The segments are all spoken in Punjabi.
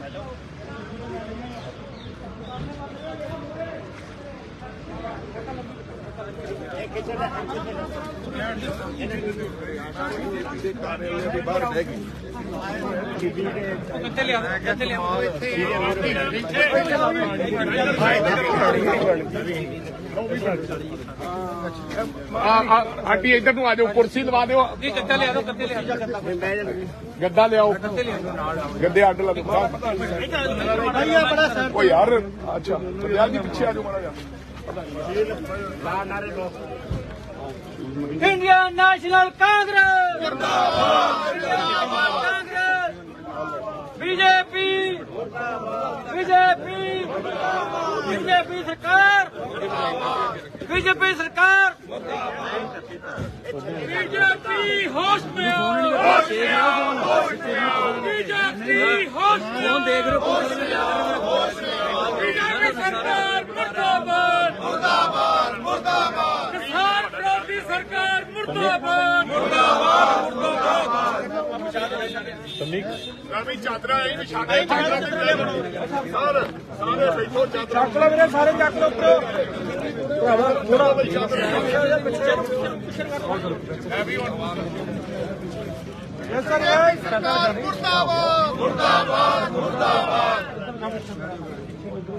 ਹੈਲੋ ਆਂਟੀ ਇੱਧਰ ਨੂੰ ਆ ਜਾਓ ਕੁਰਸੀ ਲਵਾ ਦਿਓ। ਜੀ ਗੱਦਾ ਲਿਆ ਦੋ ਗੱਦੇ ਲਿਆ ਗੱਦਾ ਲਿਆਓ। ਗੱਦੇ ਅੱਡ ਲਾ ਦਿਓ। ਓ ਯਾਰ ਅੱਛਾ ਯਾਰ ਜੀ ਪਿੱਛੇ ਆ ਜਾਓ ਮਾੜਾ ਜਿਹਾ। ਇੰਡੀਅਨ ਨੈਸ਼ਨਲ ਕਾਂਗਰਸ ਮੁਰਦਾਬਾਦ ਕਾਂਗਰਸ ਬੀਜੇਪੀ ਬੀਜੇਪੀ ਬੀਜੇਪੀ ਸਰਕਾਰ ਬੀਜੇਪੀ ਸਰਕਾਰ ਬੀਜੇਪੀ ਹੋਸ਼ ਮੇ ਆਓ ਹੋਸ਼ ਮੇ ਆਓ ਬੀਜੇਪੀ ਹੋਸ਼ ਮੇ ਆਓ ਦੇਖ ਰਹੇ ਬੀਜੇਪੀ ਸਰਕਾਰ ਮੁਰਦਾਬਾਦ ਮੁਰਦਾਬਾਦ ਮੁਰਦਾਬਾਦ ਕਿਸਾਨ ਵਿਰੋਧੀ ਸਰਕਾਰ ਮੁਰਦਾਬਾਦ ਰਵੀ ਚਾਦਰਾ ਇਹ ਵਿਛਾੜੇ ਚਾਦਰਾ ਸਰ ਸਾਰੇ ਬੈਠੋ ਚਾਦਰਾ ਚੱਕ ਲਓ ਵੀਰੇ ਸਾਰੇ ਚੱਕ ਲਓ ਉੱਪਰੋਂ ਭਰਾਵਾ ਥੋੜਾ ਚਾਦਰਾ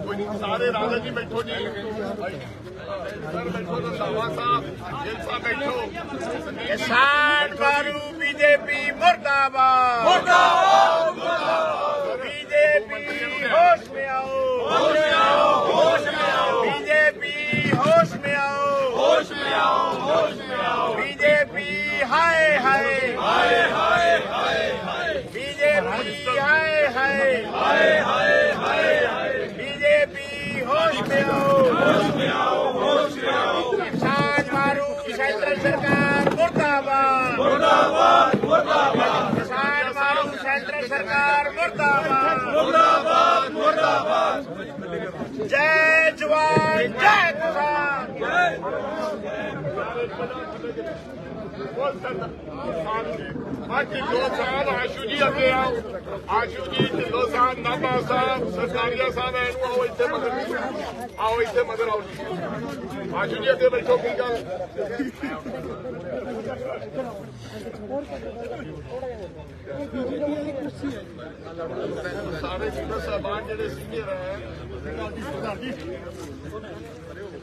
ਕੋਈ ਨਹੀਂ। ਸਾਰੇ ਰਾਜਾ ਜੀ ਬੈਠੋ ਜੀ। ਸਰ, ਬੈਠੋ ਰੰਧਾਵਾ ਸਾਹਿਬ ਗਿੱਲ ਸਾਹਿਬ ਬੈਠੋ। ਕਿਸਾਨ ਮਾਰੂ ਬੀਜੇਪੀ ਮੁਰਦਾਬਾਦ। ਮੁਰਦਾਬਾਦ। ਮੁਰਦਾਬਾਦ ਬੀਜੇਪੀ ਹੋਸ਼ ਮੇ ਆਓ। ਹੋਸ਼ ਮੇ ਆਓ ਹੋਸ਼ ਮੇ ਆਓ ਬੀਜੇਪੀ ਹੋਸ਼ ਮੇ ਆਓ। ਹੋਸ਼ ਮੇ ਆਓ ਹੋਸ਼ ਮੇ ਆਓ ਬੀਜੇਪੀ ਹਾਏ ਹਾਏ। ਹਾਏ ਹਾਏ ਹਾਏ ਬੀਜੇਪੀ ਹਾਏ ਹਾਏ ਹਾਏ ਹਾਏ ਹਾਏ। ਬੀਜੇਪੀ ਹੋਸ਼ ਮੇ ਆਓ ਹੋਸ਼ ਮੇ ਆਓ ਹੋਸ਼ ਮੇ ਆਓ ਕਿਸਾਨ ਮਾਰੂ ਸੈਂਟਰ ਸਰਕਾਰ ਮੁਰਦਾਬਾਦ ਮੁਰਦਾਬਾਦ ਮੁਰਦਾਬਾਦ ਕਿਸਾਨ ਮਾਰੂ ਸੈਂਟਰ ਸਰਕਾਰ ਮੁਰਦਾਬਾਦ ਮੁਰਦਾਬਾਦ ਮੁਰਦਾਬਾਦ ਜੈ ਜਵਾਨ ਜੈ ਕਿਸਾਨ ਢਿੱਲੋਂ ਸਾਹਿਬ ਆਸ਼ੂ ਜੀ ਅੱਗੇ ਆਓ ਆਸ਼ੂ ਜੀ ਢਿੱਲੋਂ ਸਾਹਿਬ ਨਾਭਾ ਸਾਹਿਬ ਸਰਕਾਰੀਆ ਸਾਹਿਬ ਇਹਨੂੰ ਆਓ ਇੱਥੇ ਮਗਰ ਆਓ ਇੱਥੇ ਮਗਰ ਆਓ ਆਸ਼ੂ ਜੀ ਅੱਗੇ ਬੈਠੋ ਕੀ ਗੱਲ ਸਾਰੇ ਸੀਨੀਅਰ ਸਾਹਿਬਾਨ ਜਿਹੜੇ ਸੀਨੀਅਰ ਹੈ ਬੀਜੇਪੀ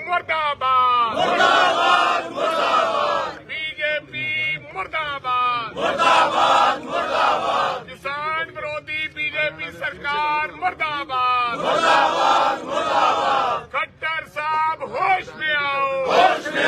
ਮੁਰਦਾਬਾਦ ਮੁਰਦਾਬਾਦ ਮੁਰਦਾਬਾਦ ਬੀਜੇਪੀ ਮੁਰਦਾਬਾਦ ਮੁਰਦਾਬਾਦ ਮੁਰਦਾਬਾਦ ਕਿਸਾਨ ਵਿਰੋਧੀ ਸਰਕਾਰ ਮੁਰਦਾਬਾਦ। ਮੁਰਦਾਬਾਦ ਮੁਰਦਾਬਾਦ। ਖੱਟਰ ਸਾਹਿਬ ਹੋਸ਼ ਮੇ ਆਓ। ਹੋਸ਼ ਮੇ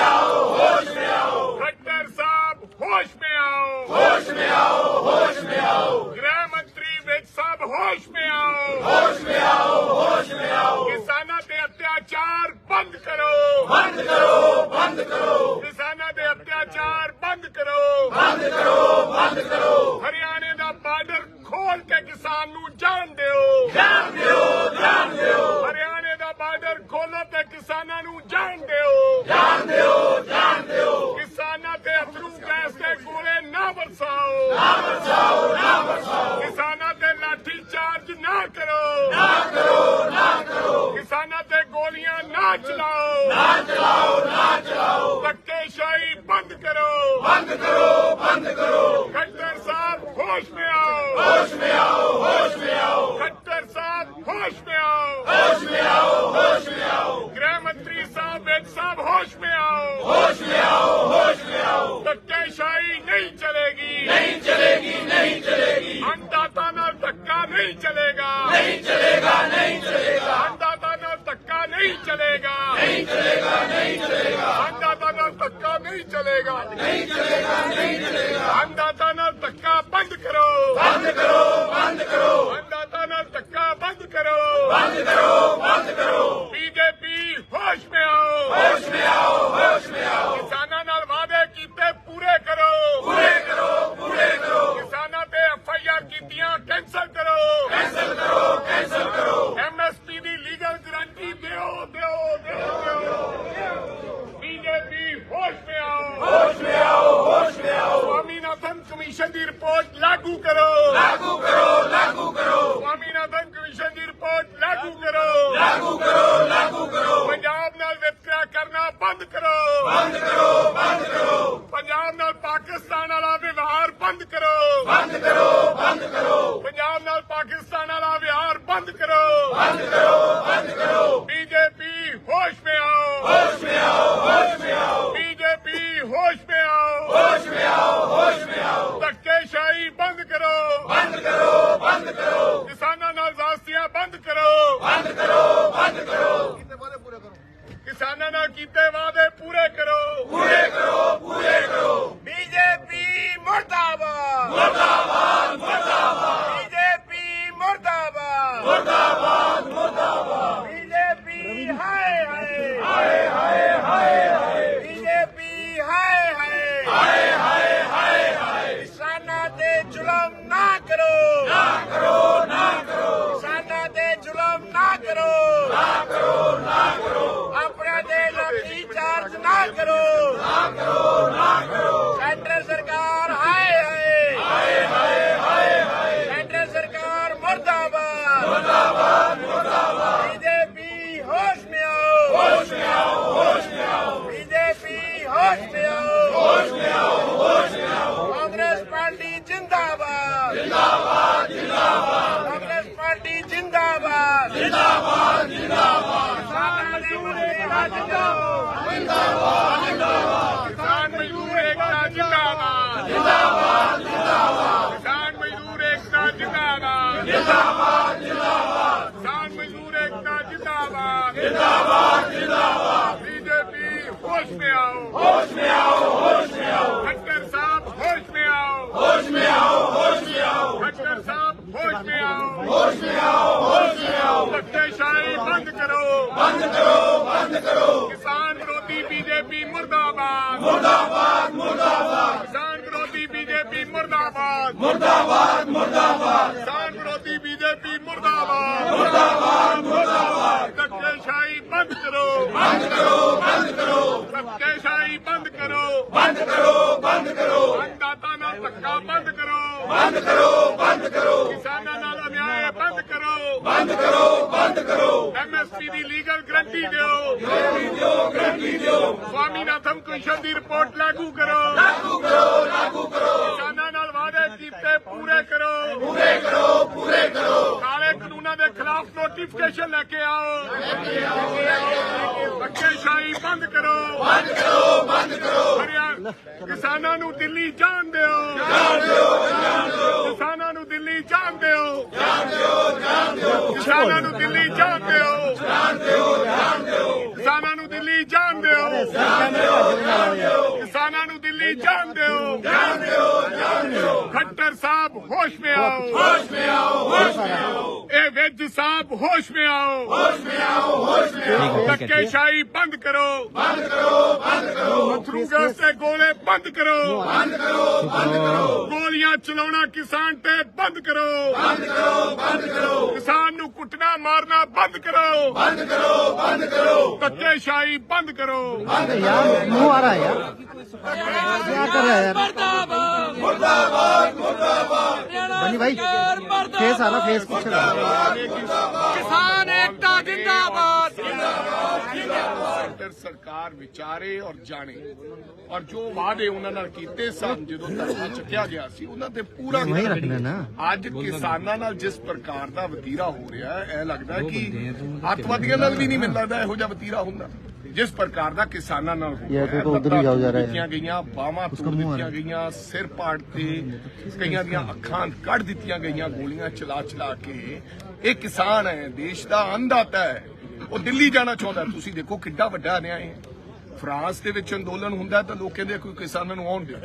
ਕਮਿਸ਼ਨ ਦੀ ਰਿਪੋਰਟ ਲਾਗੂ ਕਰੋ। ਲਾਗੂ ਕਰੋ ਲਾਗੂ ਕਰੋ। ਸਵਾਮੀਨਾਥਨ ਕਮਿਸ਼ਨ ਦੀ ਰਿਪੋਰਟ ਲਾਗੂ ਕਰੋ। ਲਾਗੂ ਕਰੋ ਲਾਗੂ ਕਰੋ। ਪੰਜਾਬ ਨਾਲ ਵਿਤਕਰਾ ਕਰਨਾ ਬੰਦ ਕਰੋ। ਬੰਦ ਕਰੋ ਬੰਦ ਕਰੋ। ਮੁਰਦਾਬਾਦ ਮੁਰਦਾਬਾਦ ਮੁਰਦਾਬਾਦ ਬੀਜੇਪੀ ਹਾਏ ਹਾਏ ਹਾਏ ਹਾਏ ਹਾਏ ਬੀਜੇਪੀ ਹਾਏ ਹਾਏ ਹਾਏ ਹਾਏ ਹਾਏ ਹਾਏ ਕਿਸਾਨਾਂ ਤੇ ਜ਼ੁਲਮ ਨਾ ਕਰੋ ਨਾ ਕਰੋ ਨਾ ਕਰੋ ਕਿਸਾਨਾਂ ਤੇ ਜ਼ੁਲਮ ਨਾ ਕਰੋ ਨਾ ਕਰੋ ਨਾ ਕਰੋ ਆਪਣਿਆਂ ਦੇ ਲਾਠੀ ਚਾਰਜ ਨਾ ਕਰੋ ਸੈਂਟਰ ਸਰਕਾਰ ਹਾਏ ਹਾਏ ਹਾਏ ਹਾਏ ਹਾਏ ਹਾਏ ਸੈਂਟਰ ਸਰਕਾਰ ਮੁਰਦਾਬਾਦ ਮੁਰਦਾਬਾਦ ਮੁਰਦਾਬਾਦ ਬੀਜੇਪੀ ਹੋਸ਼ ਮੇ ਆਓ ਹੋਸ਼ ਮੇ ਆਓ ਹੋਸ਼ ਮੇ ਆਓ ਬੀਜੇਪੀ ਹੋਸ਼ ਮੇ ਆਓ ਹੋਸ਼ ਮੇ ਆਓ ਹੋਸ਼ ਮੇ ਆਓ ਕਾਂਗਰਸ ਪਾਰਟੀ ਜਿੰਦਾਬਾਦ ਜਿੰਦਾਬਾਦ ਜਿੰਦਾਬਾਦ ਕਾਂਗਰਸ ਪਾਰਟੀ ਜਿੰਦਾਬਾਦ ਜਿੰਦਾਬਾਦ ਜਿੰਦਾਬਾਦ ਕਿਸਾਨਾਂ ਦੇ ਮੁੱਦੇ ਰੱਜ ਜਾਓ ਕਿਸਾਨ ਮਜ਼ਦੂਰ ਏਕਤਾ ਜਿੰਦਾਬਾਦ ਜਿੰਦਾਬਾਦ ਜਿੰਦਾਬਾਦ ਕਿਸਾਨ ਮਜ਼ਦੂਰ ਏਕਤਾ ਜਿੰਦਾਬਾਦ ਜਿੰਦਾਬਾਦ ਜਿੰਦਾਬਾਦ ਕਿਸਾਨ ਮਜ਼ਦੂਰ ਏਕਤਾ ਜਿੰਦਾਬਾਦ ਜਿੰਦਾਬਾਦ ਜਿੰਦਾਬਾਦ ਬੀਜੇਪੀ ਹੋਸ਼ ਮੇ ਆਓ ਹੋਸ਼ ਮੇ ਆਓ ਹੋਸ਼ ਮੇ ਆਓ ਖੱਟਰ ਸਾਹਿਬ ਹੋਸ਼ ਮੇ ਆਓ ਹੋਸ਼ ਮੇ ਆਓ ਹੋਸ਼ ਮੇ ਆਓ ਖੱਟਰ ਸਾਹਿਬ ਹੋਸ਼ ਮੇ ਆਓ ਹੋਸ਼ ਮੇ ਆਓ ਹੋਸ਼ ਮੇ ਆਓ ਧੱਕੇਸ਼ਾਹੀ ਬੰਦ ਕਰੋ ਬੰਦ ਕਰੋ ਬੰਦ ਕਰੋ। ਕਿਸਾਨ ਵਿਰੋਧੀ ਬੀਜੇਪੀ ਮੁਰਦਾਬਾਦ। ਮੁਰਦਾਬਾਦ ਮੁਰਦਾਬਾਦ। ਕਿਸਾਨ ਵਿਰੋਧੀ ਬੀਜੇਪੀ ਮੁਰਦਾਬਾਦ। ਮੁਰਦਾਬਾਦ ਮੁਰਦਾਬਾਦ। ਕਿਸਾਨ ਵਿਰੋਧੀ ਬੀਜੇਪੀ ਮੁਰਦਾਬਾਦ। ਮੁਰਦਾਬਾਦ ਮੁਰਦਾਬਾਦ। ਧੱਕੇਸ਼ਾਹੀ ਬੰਦ ਕਰੋ। ਬੰਦ ਕਰੋ ਬੰਦ ਕਰੋ। ਧੱਕੇਸ਼ਾਹੀ ਬੰਦ ਕਰੋ। ਬੰਦ ਕਰੋ ਬੰਦ ਕਰੋ। ਅੰਦਾਤਾ ਨਾਲ ਧੱਕਾ ਬੰਦ ਕਰੋ। ਬੰਦ ਕਰੋ ਬੰਦ ਕਰੋ। ਕਿਸਾਨਾਂ ਨਾਲ ਅਨਿਆਏ ਬੰਦ ਕਰੋ। ਬੰਦ ਕਰੋ। ਬੰਦ ਕਰੋ। ਐਮਐਸਪੀ ਦੀ ਲੀਗਲ ਗਰੰਟੀ ਦਿਓ। ਗਰੰਟੀ ਦਿਓ ਗਰੰਟੀ ਦਿਓ। ਸਵਾਮੀਨਾਥਨ ਕਮਿਸ਼ਨ ਦੀ ਰਿਪੋਰਟ ਲਾਗੂ ਕਰੋ। ਲਾਗੂ ਕਰੋ ਲਾਗੂ ਕਰੋ। ਕਿਸਾਨਾਂ ਨਾਲ ਵਾਅਦੇ ਕੀਤੇ ਪੂਰੇ ਕਰੋ। ਪੂਰੇ ਕਰੋ ਪੂਰੇ ਕਰੋ। ਕਾਲੇ ਕਾਨੂੰਨਾਂ ਦੇ ਖਿਲਾਫ ਨੋਟੀਫਿਕੇਸ਼ਨ ਲੈ ਕੇ ਆਓ। ਧੱਕੇਸ਼ਾਹੀ ਬੰਦ ਕਰੋ। ਬੰਦ ਕਰੋ ਬੰਦ ਕਰੋ। ਕਿਸਾਨਾਂ ਨੂੰ ਦਿੱਲੀ ਜਾਣ ਦਿਓ। ਜਾਣ ਦਿਓ ਜਾਣ ਦਿਓ। ਕਿਸਾਨਾਂ ਜਾਣ ਦਿਓ ਜਾਣ ਦਿਓ ਜਾਣ ਦਿਓ ਕਿਸਾਨਾਂ ਨੂੰ ਦਿੱਲੀ ਜਾਣ ਦਿਓ ਜਾਣ ਦਿਓ ਜਾਣ ਦਿਓ ਕਿਸਾਨਾਂ ਨੂੰ ਦਿੱਲੀ ਜਾਣ ਦਿਓ ਜਾਣ ਦਿਓ ਜਾਣ ਦਿਓ ਕਿਸਾਨਾਂ ਤੁਸੀਂ ਜਾਣਦੇ ਹੋ ਜਾਣਦੇ ਹੋ ਜਾਣਦੇ ਹੋ ਖੱਟਰ ਸਾਹਿਬ ਹੋਸ਼ ਮੇ ਆਓ ਹੋਸ਼ ਮੇ ਆਓ ਹੋਸ਼ ਮੇ ਆਓ ਇਹ ਵਿਜ ਸਾਹਿਬ ਹੋਸ਼ ਮੇ ਆਓ ਹੋਸ਼ ਮੇ ਆਓ ਹੋਸ਼ ਮੇ ਆਓ ਧੱਕੇਸ਼ਾਹੀ ਬੰਦ ਕਰੋ ਬੰਦ ਕਰੋ ਬੰਦ ਕਰੋ ਥਰੂ ਗੈਸ ਗੋਲੇ ਬੰਦ ਕਰੋ ਬੰਦ ਕਰੋ ਬੰਦ ਕਰੋ ਗੋਲੀਆਂ ਚਲਾਉਣਾ ਕਿਸਾਨ ਤੇ ਬੰਦ ਕਰੋ ਬੰਦ ਕਰੋ ਬੰਦ ਕਰੋ ਕਿਸਾਨ ਨੂੰ ਕੁੱਟਣਾ ਮਾਰਨਾ ਬੰਦ ਕਰੋ ਬੰਦ ਕਰੋ ਬੰਦ ਕਰੋ ਧੱਕੇਸ਼ਾਹੀ ਬੰਦ ਕਰੋ ਬੰਦ ਯਾਰ ਮੂੰਹ ਆ ਰਿਹਾ ਯਾਰ क्या कर रहा है यार ਮਰਦਾਬਾਦ मुर्दाबाद ਮੁਰਦਾਬਾਦ बनी भाई फेस आ रहा फेस पीछे लगा ਕਿਸਾਨ ਏਕਤਾ ਜਿੰਦਾਬਾਦ ਸੈਂਟਰ ਸਰਕਾਰ ਵਿਚਾਰੇ ਔਰ ਜਾਣੇ ਔਰ ਜੋ ਵਾਅਦੇ ਉਹਨਾਂ ਨਾਲ ਕੀਤੇ ਸਨ ਜਦੋਂ ਧਰਨਾ ਚੱਕਿਆ ਗਿਆ ਸੀ ਉਹਨਾਂ ਤੇ ਪੂਰਾ वही रखना ना ਅੱਜ ਕਿਸਾਨਾਂ ਨਾਲ ਜਿਸ ਪ੍ਰਕਾਰ ਦਾ ਵਤੀਰਾ ਹੋ ਰਿਹਾ ਹੈ ਇਹ ਲੱਗਦਾ ਹੈ ਕਿ ਅੱਤਵਾਦੀਆਂ ਨਾਲ ਵੀ ਨਹੀਂ ਮਿਲਦਾ ਇਹੋ ਜਿਹਾ ਵਤੀਰਾ ਹੁੰਦਾ ਜਿਸ ਪ੍ਰਕਾਰ ਦਾ ਕਿਸਾਨਾਂ ਨਾਲ ਹੋ ਰਿਹਾ ਦੇਖੋ ਉੱਧਰ ਹੀ ਜਾਓ ਜਾ ਰਿਹਾ ਹੈ। ਗਈਆਂ ਬਾਹਾਂ ਤੋੜ ਦਿੱਤੀਆਂ ਗਈਆਂ ਸਿਰ ਪਾੜ ਤੇ ਕਈਆਂ ਦੀਆਂ ਅੱਖਾਂ ਕੱਢ ਦਿੱਤੀਆਂ ਗਈਆਂ ਗੋਲੀਆਂ ਚਲਾ ਚਲਾ ਕੇ। ਇਹ ਕਿਸਾਨ ਹੈ ਦੇਸ਼ ਦਾ ਅੰਨਦਾਤਾ ਹੈ। ਉਹ ਦਿੱਲੀ ਜਾਣਾ ਚਾਹੁੰਦਾ। ਤੁਸੀਂ ਦੇਖੋ ਕਿੱਡਾ ਵੱਡਾ ਅਨਿਆਏ ਹੈ ਫਰਾਂਸ ਦੇ ਵਿੱਚ ਅੰਦੋਲਨ ਹੁੰਦਾ ਹੈ ਤਾਂ ਲੋਕ ਕਹਿੰਦੇ ਕੋਈ ਕਿਸਾਨਾਂ ਨੂੰ ਆਉਣ ਦਿਓ।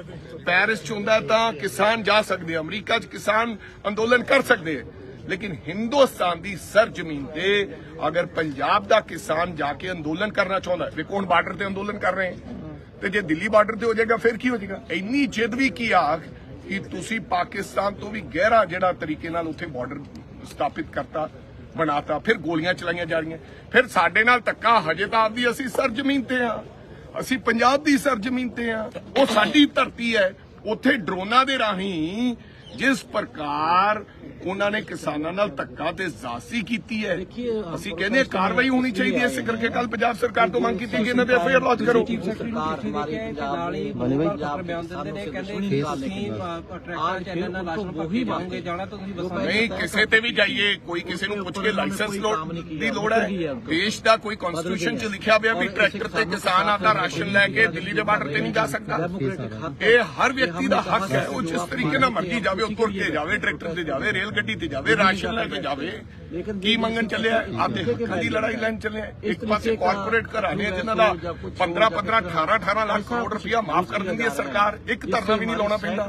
ਪੈਰਿਸ ਚ ਹੁੰਦਾ ਹੈ ਤਾਂ ਕਿਸਾਨ ਜਾ ਸਕਦੇ ਅਮਰੀਕਾ ਚ ਕਿਸਾਨ ਅੰਦੋਲਨ ਕਰ ਸਕਦੇ ਲੇਕਿਨ ਹਿੰਦੁਸਤਾਨ ਦੀ ਸਰਜ਼ਮੀਨ ਤੇ ਅਗਰ ਪੰਜਾਬ ਦਾ ਕਿਸਾਨ ਜਾ ਕੇ ਅੰਦੋਲਨ ਕਰਨਾ ਚਾਹੁੰਦਾ ਹੈ, ਵੇਖੋ ਬਾਰਡਰ ਤੇ ਅੰਦੋਲਨ ਕਰ ਰਹੇ ਤੇ ਜੇ ਦਿੱਲੀ ਬਾਰਡਰ ਤੇ ਹੋ ਜਾਏਗਾ, ਫਿਰ ਕੀ ਹੋ ਜਾਏਗਾ? ਇੰਨੀ ਜਿੱਦ ਵੀ ਕੀ ਆਖ ਕਿ ਤੁਸੀਂ ਪਾਕਿਸਤਾਨ ਤੋਂ ਵੀ ਗਹਿਰਾ ਜਿਹੜਾ ਤਰੀਕੇ ਨਾਲ ਉੱਥੇ ਬਾਰਡਰ ਸਥਾਪਿਤ ਕਰਤਾ, ਬਣਾਤਾ, ਫਿਰ ਗੋਲੀਆਂ ਚਲਾਈਆਂ ਜਾ ਰਹੀਆਂ। ਫਿਰ ਸਾਡੇ ਨਾਲ ਧੱਕਾ, ਹਜੇ ਤਾਂ ਆਪਦੀ ਅਸੀਂ ਸਰਜ਼ਮੀਨ ਤੇ ਆ ਅਸੀਂ ਪੰਜਾਬ ਦੀ ਸਰਜ਼ਮੀਨ ਤੇ ਆ ਉਹ ਸਾਡੀ ਧਰਤੀ ਹੈ, ਉੱਥੇ ਡਰੋਨਾਂ ਦੇ ਰਾਹੀਂ ਜਿਸ ਪ੍ਰਕਾਰ ਉਹਨਾਂ ਨੇ ਕਿਸਾਨਾਂ ਨਾਲ ਧੱਕਾ ਤੇ ਜ਼ਾਸੀ ਕੀਤੀ ਹੈ। ਅਸੀਂ ਕਹਿੰਦੇ ਹਾਂ ਕਾਰਵਾਈ ਹੋਣੀ ਚਾਹੀਦੀ ਹੈ। ਇਸੇ ਕਰਕੇ ਕੱਲ ਪੰਜਾਬ ਸਰਕਾਰ ਤੋਂ ਮੰਗ ਕੀਤੀ ਕਿ ਇਹਨਾਂ ਦੇ ਐਫਆਈਆਰ ਲੌਂਚ ਕਰੋ। ਨਹੀਂ ਕਿਸੇ ਤੇ ਵੀ ਜਾਈਏ ਕੋਈ ਕਿਸੇ ਨੂੰ ਪੁੱਛ ਕੇ ਲਾਇਸੈਂਸ ਲੋੜ ਦੀ ਲੋੜ ਹੈ। ਦੇਸ਼ ਦਾ ਕੋਈ ਕਨਸਟੀਟਿਊਸ਼ਨ 'ਚ ਲਿਖਿਆ ਹੋਇਆ ਵੀ ਟਰੈਕਟਰ ਤੇ ਕਿਸਾਨ ਆਪਦਾ ਰਾਸ਼ਨ ਲੈ ਕੇ ਦਿੱਲੀ ਦੇ ਬਾਰਡਰ ਤੇ ਨਹੀਂ ਜਾ ਸਕਦਾ। ਇਹ ਹਰ ਵਿਅਕਤੀ ਦਾ ਹੱਕ ਹੈ। ਉਹ ਜਿਸ ਤਰੀਕੇ ਨਾਲ ਮਰਜ਼ੀ ਜਾਵੇ ਉਹ ਤੁਰ ਕੇ ਜਾਵੇ ਟਰੈਕਟਰ ਤੇ ਜਾਵੇ ਰੇਲ ਗੱਡੀ ਤੇ ਜਾਵੇ ਰਾਸ਼ਨ ਲੈ ਕੇ ਜਾਵੇ। ਕੀ ਮੰਗਣ ਚੱਲਿਆ ਆਪਦੇ ਹੱਕਾਂ ਦੀ ਲੜਾਈ ਲੈਣ ਚੱਲਿਆ ਇੱਕ ਪਾਸੇ ਕਾਰਪੋਰੇਟ ਘਰਾਣੇ ਜਿਨ੍ਹਾਂ ਦਾ 15 15 18 18 ਲੱਖ ਕਰੋੜ ਰੁਪਇਆ ਮਾਫ ਕਰ ਦਿੰਦੀ ਹੈ ਸਰਕਾਰ। ਇੱਕ ਧਰਨਾ ਵੀ ਨਹੀਂ ਲਾਉਣਾ ਪੈਂਦਾ।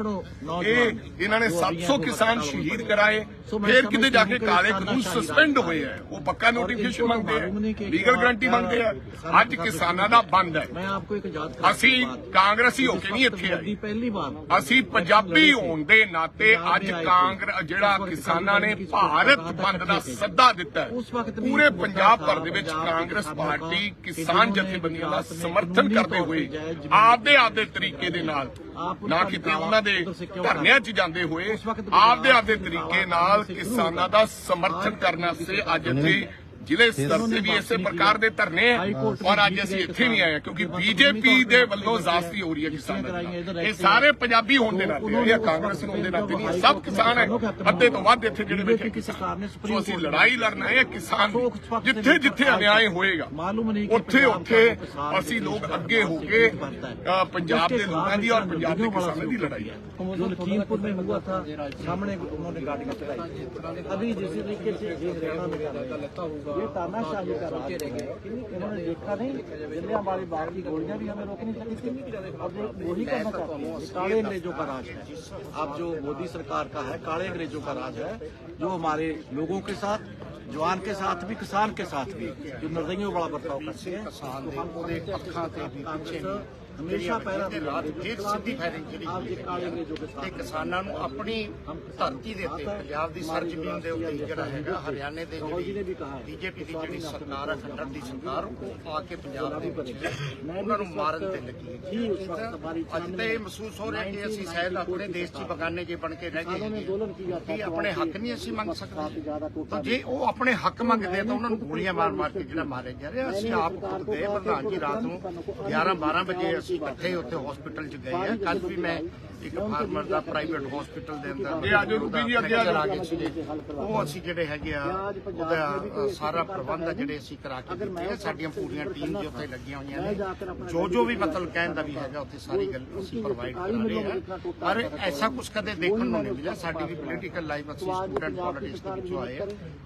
ਇਹ ਇਹਨਾਂ ਨੇ 700 ਕਿਸਾਨ ਸ਼ਹੀਦ ਕਰਾਏ। ਫਿਰ ਕਿਤੇ ਜਾ ਕੇ ਕਾਲੇ ਕਾਨੂੰਨ ਸਸਪੈਂਡ ਹੋਏ ਹੈ ਉਹ ਪੱਕਾ ਨੋਟੀਫਿਕੇਸ਼ਨ ਮੰਗਦੇ ਆ। ਲੀਗਲ ਗਾਰੰਟੀ ਮੰਗਦੇ ਆ। ਅੱਜ ਕਿਸਾਨਾਂ ਦਾ ਬੰਦ ਹੈ। ਅਸੀਂ ਕਾਂਗਰਸੀ ਹੋ ਕੇ ਨਹੀਂ ਇੱਥੇ ਆਏ ਪਹਿਲੀ ਵਾਰ ਅਸੀਂ ਪੰਜਾਬੀ ਹੋਣ ਦੇ ਨਾਤੇ ਅੱਜ ਕਾਂਗਰਸ ਜਿਹੜਾ ਕਿਸਾਨਾਂ ਨੇ ਭਾਰਤ ਬੰਦ ਦਾ ਸੱਦਾ ਦਿੱਤਾ ਹੈ, ਪੂਰੇ ਪੰਜਾਬ ਭਰ ਦੇ ਵਿੱਚ ਕਾਂਗਰਸ ਪਾਰਟੀ ਕਿਸਾਨ ਜਥੇਬੰਦੀਆਂ ਦਾ ਸਮਰਥਨ ਕਰਦੇ ਹੋਏ ਆਪਦੇ ਆਪਦੇ ਤਰੀਕੇ ਦੇ ਨਾਲ ਨਾ ਕਿਤੇ ਉਹਨਾਂ ਦੇ ਧਰਨਿਆਂ 'ਚ ਜਾਂਦੇ ਹੋਏ ਆਪਦੇ ਆਪਦੇ ਤਰੀਕੇ ਨਾਲ ਕਿਸਾਨਾਂ ਦਾ ਸਮਰਥਨ ਕਰਨ ਵਾਸਤੇ ਅੱਜ ਇੱਥੇ ਜ਼ਿਲ੍ਹੇ ਸਤਰ ਤੇ ਵੀ ਇਸੇ ਪ੍ਰਕਾਰ ਦੇ ਧਰਨੇ ਹੈ ਔਰ ਅੱਜ ਅਸੀਂ ਇੱਥੇ ਨਹੀਂ ਆਏ ਕਿਉਂਕਿ ਬੀਜੇਪੀ ਦੇ ਵੱਲੋਂ ਜ਼ਾਸਤੀ ਹੋ ਰਹੀ ਹੈ ਕਿਸਾਨਾਂ ਨਾਲ ਇਹ ਸਾਰੇ ਪੰਜਾਬੀ ਹੋਣ ਦੇ ਨਾਤੇ ਹੈ, ਇਹ ਕਾਂਗਰਸ ਹੋਣ ਦੇ ਨਾਤੇ ਨਹੀਂ ਸਭ ਕਿਸਾਨ ਹੈ ਅੱਧੇ ਤੋਂ ਵੱਧ ਇੱਥੇ ਜਿਹੜੇ ਬੈਠੇ ਕਿਸਾਨ ਸੋ ਅਸੀਂ ਲੜਾਈ ਲੜਨਾ ਹੈ ਕਿਸਾਨ ਦੀ। ਜਿੱਥੇ ਜਿੱਥੇ ਅਨਿਆਏ ਹੋਏਗਾ ਮਾਲੂਮ ਨਹੀਂ ਕਿ ਉੱਥੇ ਉੱਥੇ ਅਸੀਂ ਲੋਕ ਅੱਗੇ ਹੋ ਕੇ ਅ, ਪੰਜਾਬ ਦੇ ਲੋਕਾਂ ਦੀ ਔਰ ਪੰਜਾਬ ਦੇ ਕਿਸਾਨਾਂ ਦੀ ਲੜਾਈ ਹੈ जो लखीमपुर में हुआ था सामने उन्होंने गाड़ियां चलाई अभी जिस तरीके से ये हरियाणा में कर रहे یہ تانا شاہی کا راج ہے۔ انہوں نے دیکھا نہیں جلدی ہمارے باغ کی گولیاں بھی ہمیں روکنی نہیں سکی تھی اور وہی کرنا چاہتے ہیں کاڑے انگریزوں کا راج ہے۔ اب جو مودی سرکار کا ہے کاڑے انگریزوں کا راج ہے جو ہمارے لوگوں کے ساتھ جوان کے ساتھ بھی کسان کے ساتھ بھی جو نردگیوں بڑا برتاؤ کرتے ہیں۔ ਹਮੇਸ਼ਾ ਪਹਿਰਾ ਤੇ ਰਾਤ ਫਿਰ ਸਿੱਧੀ ਫਾਇਰਿੰਗ ਜਿਹੜੀ ਤੇ ਕਿਸਾਨਾਂ ਨੂੰ ਆਪਣੀ ਧਰਤੀ ਦੇ ਉੱਤੇ ਪੰਜਾਬ ਦੀ ਸਰਜ਼ਮੀਨ ਦੇ ਉੱਤੇ ਜਿਹੜਾ ਹੈਗਾ ਹਰਿਆਣੇ ਦੇ ਜਿਹੜੀ ਬੀਜੇਪੀ ਦੀ ਜਿਹੜੀ ਸਰਕਾਰ ਹੈ ਖੰਡਰ ਦੀ ਸਰਕਾਰ ਉਹ ਆ ਕੇ ਪੰਜਾਬ ਦੇ ਵਿੱਚ ਉਹਨਾਂ ਨੂੰ ਮਾਰਨ ਤੇ ਲੱਗੀ ਅੱਜ ਤੇ ਮਹਿਸੂਸ ਹੋ ਰਿਹਾ ਕਿ ਅਸੀਂ ਸ਼ਾਇਦ ਆਪਣੇ ਦੇਸ਼ 'ਚ ਬਗਾਨੇ ਜੇ ਬਣ ਕੇ ਰਹਿ ਗਏ ਕਿ ਆਪਣੇ ਹੱਕ ਨਹੀਂ ਅਸੀਂ ਮੰਗ ਸਕਦੇ। ਤਾਂ ਜੇ ਉਹ ਆਪਣੇ ਹੱਕ ਮੰਗਦੇ ਤਾਂ ਉਹਨਾਂ ਨੂੰ ਗੋਲੀਆਂ ਮਾਰ ਮਾਰ ਕੇ ਜਿਹੜਾ ਮਾਰਿਆ ਜਾ ਰਿਹਾ। ਅਸੀਂ ਆਪ ਖੁਦ ਦੇ ਪ੍ਰਧਾਨ ਜੀ ਰਾਤ ਨੂੰ 11 12 ਵਜੇ ਅਸੀਂ ਇਕੱਠੇ ਉੱਥੇ ਹਸਪੀਟਲ 'ਚ ਗਏ ਆ ਕੱਲ ਵੀ ਮੈਂ ਇੱਕ ਫਾਰਮਰ ਦਾ ਪ੍ਰਾਈਵੇਟ ਹਸਪੀਟਲ ਦੇ ਅੰਦਰ ਇਹ ਜਾਓ ਰੂਬੀ ਜੀ, ਅੱਗੇ ਆ। ਉਹ ਅਸੀਂ ਜਿਹੜੇ ਹੈਗੇ ਆ ਉਹਦਾ ਸਾਰਾ ਪ੍ਰਬੰਧ ਜਿਹੜੇ ਅਸੀਂ ਕਰਾ ਕੇ ਦਿੱਤੇ ਸਾਡੀਆਂ ਪੂਰੀਆਂ ਟੀਮ ਜੀ ਉੱਥੇ ਲੱਗੀਆਂ ਹੋਈਆਂ ਨੇ। ਜੋ ਜੋ ਵੀ ਮਤਲਬ ਕਹਿਣ ਦਾ ਵੀ ਹੈਗਾ ਉੱਥੇ ਸਾਰੀ ਗੱਲ ਅਸੀਂ ਪ੍ਰੋਵਾਈਡ ਕਰਾ ਰਹੇ ਹਾਂ ਪਰ ਐਸਾ ਕੁਝ ਕਦੇ ਦੇਖਣ ਨੂੰ ਨਹੀਂ ਮਿਲਿਆ। ਸਾਡੀ ਵੀ ਪੋਲੀਟੀਕਲ ਲਾਈਫ ਅਸੀਂ ਸਟੂਡੈਂਟ ਪੋਲਿਟਿਕਸ ਦੇ ਵਿੱਚੋਂ ਆਏ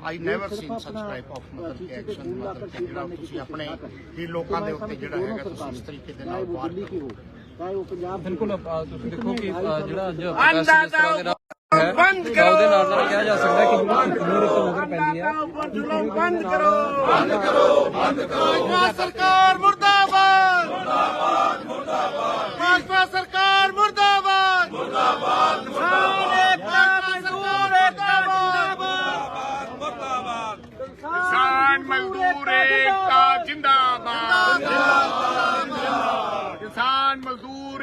I never seen such type of ਮਤਲਬ ਕਿ ਐਕਸ਼ਨ ਮਤਲਬ ਕਿ ਜਿਹੜਾ ਤੁਸੀਂ ਆਪਣੇ ਹੀ ਲੋਕਾਂ ਦੇ ਉੱਤੇ ਜਿਹੜਾ ਹੈਗਾ ਤੁਸੀਂ ਇਸ ਤਰੀਕੇ ਦੇ ਨਾਲ ਵਾਰ ਕਰੋ। ਤਾਂ ਉਹ ਪੰਜਾਬ ਬਿਲਕੁਲ ਅ, ਤੁਸੀਂ ਦੇਖੋ ਕਿ ਅ, ਜਿਹੜਾ ਅੱਜ ਪ੍ਰੋਟੈਸਟ ਜਿਸ ਤਰ੍ਹਾਂ ਦੇ ਨਾਲ ਹੈ ਤਾਂ ਉਹਦੇ ਨਾਲ ਨਾਲ ਕਿਹਾ ਜਾ ਸਕਦਾ ਕਿ ਜਿਹੜੀ ਕਸ਼ਮੀਰ ਇੱਕ ਨਜ਼ਰ ਪੈਂਦੀ ਹੈ। ਬੰਦ ਕਰੋ। ਬੰਦ ਕਰੋ ਬੰਦ ਕਰੋ। ਭਾਜਪਾ ਸਰਕਾਰ ਮੁਰਦਾਬਾਦ। ਮੁਰਦਾਬਾਦ ਮੁਰਦਾਬਾਦ ਭਾਜਪਾ ਸਰਕਾਰ ਮੁਰਦਾਬਾਦ। ਮੁਰਦਾਬਾਦ ਮੁਰਦਾਬਾਦ ਮਜ਼ਦੂਰ ਏਕਤਾ ਮੁਰਦਾਬਾਦ। ਕਿਸਾਨ ਮਜ਼ਦੂਰ ਏਕਤਾ ਜਿੰਦਾਬਾਦ। ਜਿੰਦਾਬਾਦ।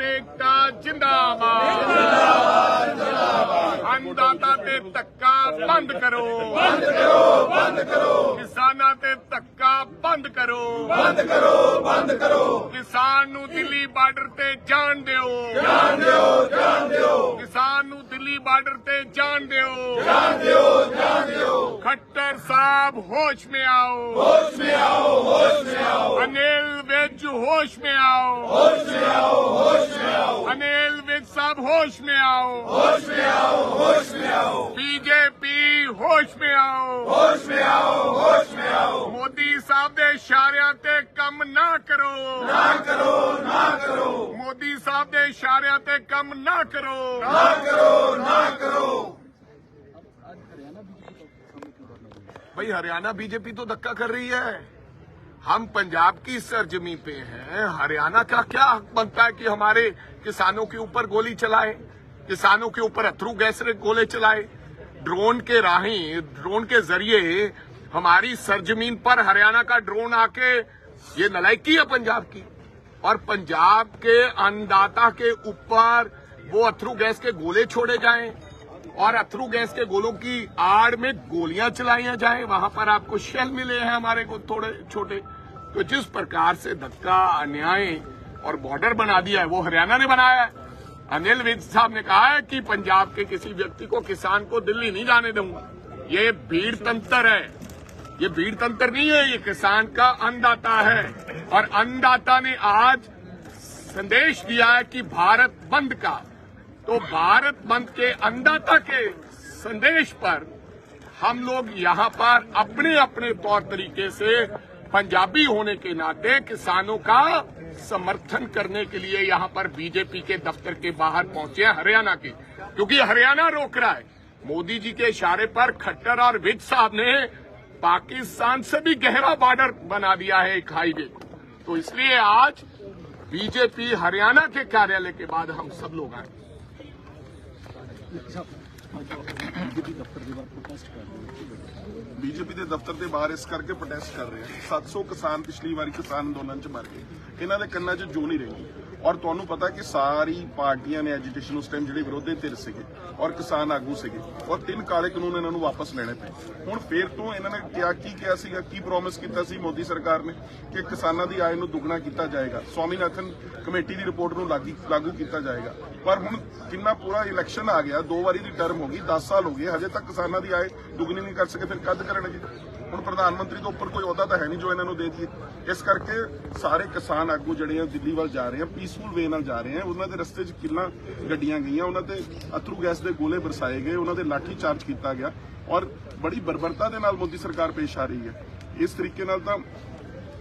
ਏਕਤਾ ਜਿੰਦਾਬਾਦ। ਜਿੰਦਾਬਾਦ ਜਿੰਦਾਬਾਦ ਅੰਦਾਤਾ ਤੇ ਧੱਕਾ ਬੰਦ ਕਰੋ। ਬੰਦ ਕਰੋ ਬੰਦ ਕਰੋ। ਕਿਸਾਨਾਂ ਤੇ ਧੱਕਾ ਬੰਦ ਕਰੋ। ਬੰਦ ਕਰੋ ਬੰਦ ਕਰੋ। ਕਿਸਾਨ ਨੂੰ ਦਿੱਲੀ ਬਾਰਡਰ ਤੇ ਜਾਣ ਦਿਓ। ਜਾਣ ਦਿਓ ਜਾਣ ਦਿਓ। ਕਿਸਾਨ ਨੂੰ ਦਿੱਲੀ ਬਾਰਡਰ ਤੇ ਜਾਣ ਦਿਓ। ਜਾਣ ਦਿਓ ਜਾਣ ਦਿਓ। ਖੱਟਰ ਸਾਹਿਬ ਹੋਸ਼ ਮੇ ਆਓ। ਹੋਸ਼ ਮੇ ਆਓ ਹੋਸ਼ ਮੇ ਆਓ। ਅਨਿਲ विज होश में आओ होश में आओ होश में आओ अनिल विज साहब होश में आओ होश में आओ होश में आओ बीजेपी होश में आओ होश में आओ होश में आओ मोदी साहब ਦੇ ਇਸ਼ਾਰਿਆਂ ਤੇ ਕੰਮ ਨਾ ਕਰੋ ਨਾ ਕਰੋ ਨਾ ਕਰੋ ਮੋਦੀ ਸਾਹਿਬ ਦੇ ਇਸ਼ਾਰਿਆਂ ਤੇ ਕੰਮ ਨਾ ਕਰੋ ਨਾ ਕਰੋ ਨਾ ਕਰੋ भाई हरियाणा बीजेपी तो धक्का कर रही है ہم پنجاب کی سرزمین پہ ہیں۔ ہریانہ کا کیا حق بنتا ہے کہ ہمارے کسانوں کے اوپر گولی چلائے؟ کسانوں کے اوپر اترو گیس گولے چلائے؟ ڈرون کے راہیں ڈرون کے ذریعے ہماری سرزمین پر ہریانہ کا ڈرون آ کے یہ نلائکی ہے پنجاب کی۔ اور پنجاب کے انداتا کے اوپر وہ اترو گیس کے گولے چھوڑے جائیں۔ اور اترو گیس کے گولوں کی آڑ میں گولیاں چلائیاں جائیں، وہاں پر آپ کو شیل ملے ہیں ہمارے کو تھوڑے چھوٹے۔ تو جس پرکار سے دھکا انیائے اور بارڈر بنا دیا ہے، وہ ہریانہ نے بنایا ہے۔ انل وید صاحب نے کہا ہے کہ پنجاب کے کسی ویقتی کو، کسان کو دلی نہیں جانے دوں گا۔ یہ بھیڑ تنتر ہے۔ یہ بھیڑ تنتر نہیں ہے، یہ کسان کا انداتا ہے۔ اور انداتا نے آج سندیش دیا ہے کہ بھارت بند کا۔ تو بھارت بند کے انداتا کے سندیش پر ہم لوگ یہاں پر اپنے اپنے طور طریقے سے پنجابی ہونے کے ناطے کسانوں کا سمرتھن کرنے کے لیے یہاں پر بی جے پی کے دفتر کے باہر پہنچے ہیں ہریانہ کے۔ کیونکہ ہریانہ روک رہا ہے۔ مودی جی کے اشارے پر کھٹر اور وج صاحب نے پاکستان سے بھی گہرا بارڈر بنا دیا ہے ایک ہائی وے کو۔ تو اس لیے آج بی جے پی ہریانہ کے کاریالے کے بعد ہم سب لوگ آئے۔ ਬੀਜੇਪੀ ਦੇ ਦਫ਼ਤਰ ਦੇ ਬਾਹਰ ਇਸ ਕਰਕੇ ਪ੍ਰੋਟੈਸਟ ਕਰ ਰਹੇ ਆ। 700 ਕਿਸਾਨ ਪਿਛਲੀ ਵਾਰੀ ਕਿਸਾਨ ਅੰਦੋਲਨ 'ਚ ਮਰ ਗਏ। ਇਹਨਾਂ ਦੇ ਕੰਨਾਂ 'ਚ ਜੋ ਨਹੀਂ ਰਹੀ ਔਰ ਤੁਹਾਨੂੰ ਪਤਾ ਕਿ ਸਾਰੀ ਪਾਰਟੀਆਂ ਨੇ ਐਜੀਟੇਸ਼ਨ ਉਸ ਟਾਈਮ ਜਿਹੜੇ ਵਿਰੋਧੀ ਧਿਰ ਸੀਗੇ ਔਰ ਕਿਸਾਨ ਆਗੂ ਸੀਗੇ ਔਰ ਤਿੰਨ ਕਾਲੇ ਕਾਨੂੰਨ ਇਹਨਾਂ ਨੂੰ ਵਾਪਸ ਲੈਣੇ ਪਏ। ਹੁਣ ਫੇਰ ਤੋਂ ਇਹਨਾਂ ਨੇ ਕਿਹਾ ਕੀ ਕਿਹਾ ਸੀਗਾ, ਕੀ ਪ੍ਰੋਮਿਸ ਕੀਤਾ ਸੀ ਮੋਦੀ ਸਰਕਾਰ ਨੇ ਕਿ ਕਿਸਾਨਾਂ ਦੀ ਆਏ ਨੂੰ ਦੁੱਗਣਾ ਕੀਤਾ ਜਾਏਗਾ। ਸਵਾਮੀਨਾਥਨ ਕਮੇਟੀ ਦੀ ਰਿਪੋਰਟ ਨੂੰ ਲਾਗੂ ਕੀਤਾ ਜਾਏਗਾ। ਪਰ ਹੁਣ ਕਿੰਨਾ ਪੂਰਾ ਇਲੈਕਸ਼ਨ ਆ ਗਿਆ, ਦੋ ਵਾਰੀ ਦੀ ਟਰਮ ਹੋ ਗਈ 10 ਸਾਲ ਹੋ ਗਏ, ਹਜੇ ਤੱਕ ਕਿਸਾਨਾਂ ਦੀ ਆਏ ਦੁੱਗਣੀ ਨਹੀਂ ਕਰ ਸਕੇ, ਫਿਰ ਕਦ ਕਰਨਗੇ? ਹੁਣ ਪ੍ਰਧਾਨ ਮੰਤਰੀ ਤੋਂ ਉੱਪਰ ਕੋਈ ਅਹੁਦਾ ਤਾਂ ਹੈ ਨਹੀਂ ਜੋ ਇਹਨਾਂ ਨੂੰ ਦੇ ਦਈਏ। ਇਸ ਕਰਕੇ ਸਾਰੇ ਕਿਸਾਨ ਆਗੂ ਜਿਹੜੇ ਆ ਦਿੱਲੀ ਵੱਲ ਜਾ ਰਹੇ ਆ ਪੀਸਫੁਲ ਵੇ ਨਾਲ ਜਾ ਰਹੇ ਆ। ਉਹਨਾਂ ਦੇ ਰਸਤੇ 'ਚ ਕਿੰਨਾ ਗੱਡੀਆਂ ਗਈਆਂ, ਉਹਨਾਂ ਤੇ ਅਥਰੂ ਗੈਸ ਦੇ ਗੋਲੇ ਬਰਸਾਏ ਗਏ, ਉਹਨਾਂ ਦੇ ਲਾਠੀ ਚਾਰਜ ਕੀਤਾ ਗਿਆ ਔਰ ਬੜੀ ਬਰਬਰਤਾ ਦੇ ਨਾਲ ਮੋਦੀ ਸਰਕਾਰ ਪੇਸ਼ ਆ ਰਹੀ ਹੈ। ਇਸ ਤਰੀਕੇ ਨਾਲ ਤਾਂ